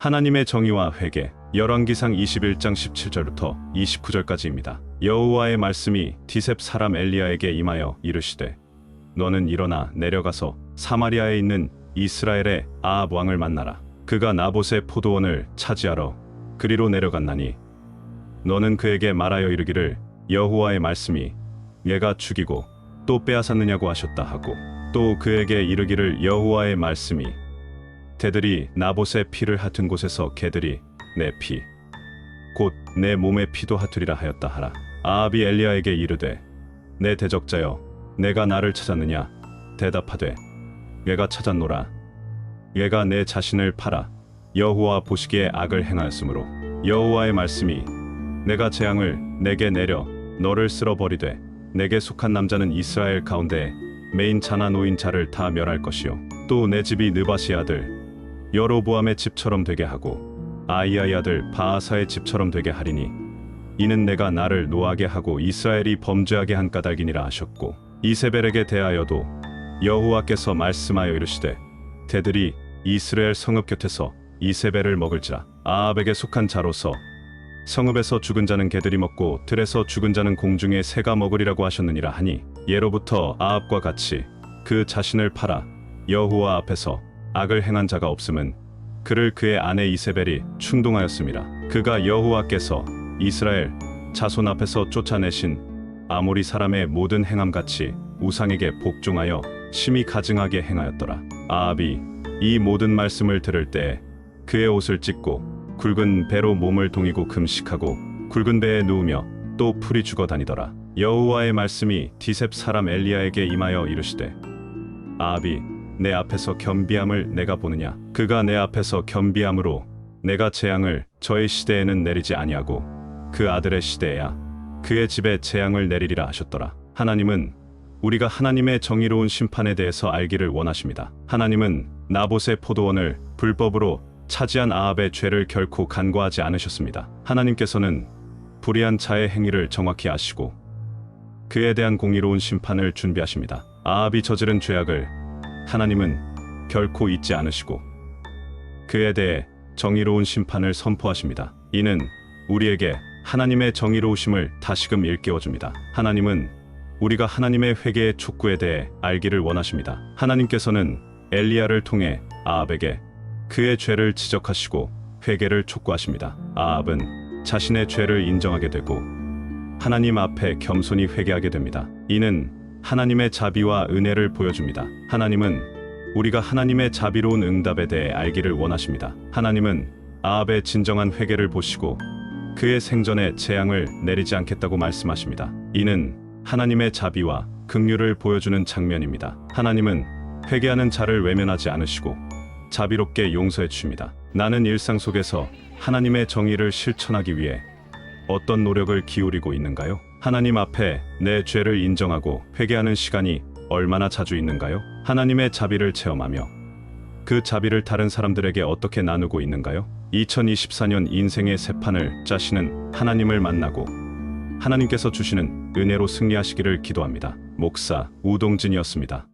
하나님의 정의와 회개 열왕기상 21장 17절부터 29절까지입니다. 여호와의 말씀이 디셉 사람 엘리야에게 임하여 이르시되 너는 일어나 내려가서 사마리아에 있는 이스라엘의 아합 왕을 만나라. 그가 나봇의 포도원을 차지하러 그리로 내려갔나니 너는 그에게 말하여 이르기를 여호와의 말씀이 얘가 죽이고 또 빼앗았느냐고 하셨다 하고 또 그에게 이르기를 여호와의 말씀이 개들이 나봇의 피를 핫은 곳에서 개들이 내 피 곧 내 몸의 피도 핫으리라 하였다 하라. 아합이 엘리야에게 이르되 내 대적자여 내가 나를 찾았느냐? 대답하되 얘가 찾았노라. 얘가 내 자신을 팔아 여호와 보시기에 악을 행하였으므로 여호와의 말씀이 내가 재앙을 내게 내려 너를 쓸어버리되 내게 속한 남자는 이스라엘 가운데 메인 자나 노인 자를 다 멸할 것이요. 또 내 집이 느바시 아들 여로보암의 집처럼 되게 하고 아이아의 아들 바아사의 집처럼 되게 하리니 이는 내가 나를 노하게 하고 이스라엘이 범죄하게 한 까닭이니라 하셨고 이세벨에게 대하여도 여호와께서 말씀하여 이르시되 대들이 이스라엘 성읍 곁에서 이세벨을 먹을지라 아합에게 속한 자로서 성읍에서 죽은 자는 개들이 먹고 들에서 죽은 자는 공중에 새가 먹으리라고 하셨느니라 하니 예로부터 아합과 같이 그 자신을 팔아 여호와 앞에서 악을 행한 자가 없음은 그를 그의 아내 이세벨이 충동하였음이라 그가 여호와께서 이스라엘 자손 앞에서 쫓아내신 아모리 사람의 모든 행함 같이 우상에게 복종하여 심히 가증하게 행하였더라. 아합이 이 모든 말씀을 들을 때 그의 옷을 찢고 굵은 배로 몸을 동이고 금식하고 굵은 배에 누우며 또 풀이 죽어 다니더라. 여호와의 말씀이 디셉 사람 엘리야에게 임하여 이르시되 아합이 내 앞에서 겸비함을 내가 보느냐? 그가 내 앞에서 겸비함으로 내가 재앙을 저의 시대에는 내리지 아니하고 그 아들의 시대에야 그의 집에 재앙을 내리리라 하셨더라. 하나님은 우리가 하나님의 정의로운 심판에 대해서 알기를 원하십니다. 하나님은 나봇의 포도원을 불법으로 차지한 아합의 죄를 결코 간과하지 않으셨습니다. 하나님께서는 불의한 자의 행위를 정확히 아시고 그에 대한 공의로운 심판을 준비하십니다. 아합이 저지른 죄악을 하나님은 결코 잊지 않으시고 그에 대해 정의로운 심판을 선포하십니다. 이는 우리에게 하나님의 정의로우심을 다시금 일깨워 줍니다. 하나님은 우리가 하나님의 회개의 촉구에 대해 알기를 원하십니다. 하나님께서는 엘리야를 통해 아합에게 그의 죄를 지적하시고 회개를 촉구하십니다. 아합은 자신의 죄를 인정하게 되고 하나님 앞에 겸손히 회개하게 됩니다. 이는 하나님의 자비와 은혜를 보여줍니다. 하나님은 우리가 하나님의 자비로운 응답에 대해 알기를 원하십니다. 하나님은 아합의 진정한 회개를 보시고 그의 생전에 재앙을 내리지 않겠다고 말씀하십니다. 이는 하나님의 자비와 긍휼을 보여주는 장면입니다. 하나님은 회개하는 자를 외면하지 않으시고 자비롭게 용서해 주십니다. 나는 일상 속에서 하나님의 정의를 실천하기 위해 어떤 노력을 기울이고 있는가요? 하나님 앞에 내 죄를 인정하고 회개하는 시간이 얼마나 자주 있는가요? 하나님의 자비를 체험하며 그 자비를 다른 사람들에게 어떻게 나누고 있는가요? 2024년 인생의 새 판을 짜시는 하나님을 만나고 하나님께서 주시는 은혜로 승리하시기를 기도합니다. 목사 우동진이었습니다.